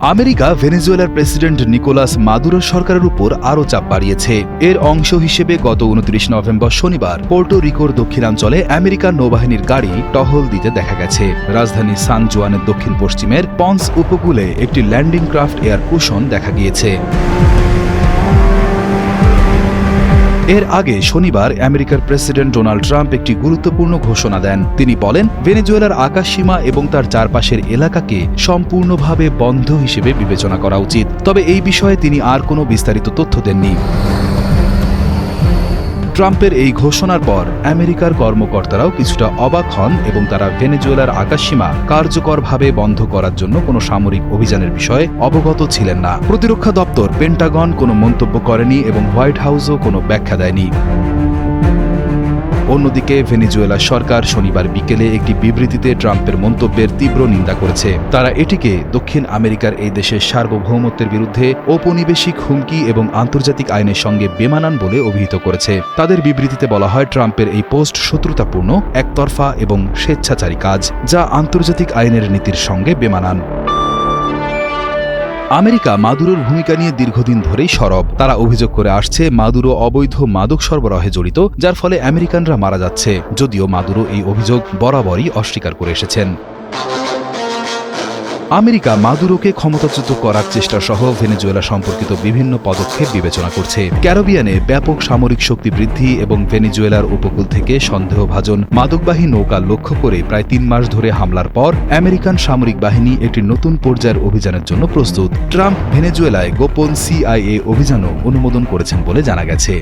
America ভেনেজুয়েলার president Nicolas Maduro সরকারের উপর আরও চাপ বাড়িয়েছে। এর অংশ হিসেবে গত উনত্রিশ নভেম্বর শনিবার পোর্টো রিকোর দক্ষিণাঞ্চলে আমেরিকার নৌবাহিনীর গাড়ি টহল দিতে দেখা গেছে। রাজধানী সান জুয়ানের দক্ষিণ পশ্চিমের পন্স উপকূলে একটি ল্যান্ডিং ক্রাফট এয়ার কুশন দেখা গিয়েছে। এর আগে শনিবার আমেরিকার প্রেসিডেন্ট ডোনাল্ড ট্রাম্প একটি গুরুত্বপূর্ণ ঘোষণা দেন। তিনি বলেন, ভেনেজুয়েলার আকাশসীমা এবং তার চারপাশের এলাকাকে সম্পূর্ণভাবে বন্ধ হিসেবে বিবেচনা করা উচিত। তবে এই বিষয়ে তিনি আর কোনো বিস্তারিত তথ্য দেননি। ট্রাম্পের এই ঘোষণার পর আমেরিকার কর্মকর্তারাও কিছুটা অবাক হন এবং তারা ভেনেজুয়েলার আকাশসীমা কার্যকরভাবে বন্ধ করার জন্য কোনো সামরিক অভিযানের বিষয়ে অবগত ছিলেন না। প্রতিরক্ষা দপ্তর পেন্টাগন কোনো মন্তব্য করেনি এবং হোয়াইট হাউসও কোনো ব্যাখ্যা দেয়নি। অন্যদিকে ভেনিজুয়েলা সরকার শনিবার বিকেলে একটি বিবৃতিতে ট্রাম্পের মন্তব্যের তীব্র নিন্দা করেছে। তারা এটিকে দক্ষিণ আমেরিকার এই দেশের সার্বভৌমত্বের বিরুদ্ধে ঔপনিবেশিক হুমকি এবং আন্তর্জাতিক আইনের সঙ্গে বেমানান বলে অভিহিত করেছে। তাদের বিবৃতিতে বলা হয়, ট্রাম্পের এই পোস্ট শত্রুতাপূর্ণ, একতরফা এবং স্বেচ্ছাচারী কাজ, যা আন্তর্জাতিক আইনের নীতির সঙ্গে বেমানান। আমেরিকা মাদুরোর ভূমিকা নিয়ে দীর্ঘদিন ধরেই সরব। তারা অভিযোগ করে আসছে, মাদুরো অবৈধ মাদক সরবরাহে জড়িত, যার ফলে আমেরিকানরা মারা যাচ্ছে। যদিও মাদুরো এই অভিযোগ বরাবরই অস্বীকার করে এসেছেন। আমেরিকা মাদুরোকে ক্ষমতাচ্যুত করার চেষ্টা সহ ভেনেজুয়েলা সম্পর্কিত বিভিন্ন পদক্ষেপ বিবেচনা করছে। ক্যারোবিয়ানে ব্যাপক সামরিক শক্তি বৃদ্ধি এবং ভেনেজুয়েলার উপকূল থেকে সন্দেহভাজন মাদকবাহী নৌকা লক্ষ্য করে প্রায় তিন মাস ধরে হামলার পর আমেরিকান সামরিক বাহিনী একটি নতুন পর্যায়ের অভিযানের জন্য প্রস্তুত। ট্রাম্প ভেনেজুয়েলায় গোপন সিআইএ অভিযানও অনুমোদন করেছেন বলে জানা গেছে।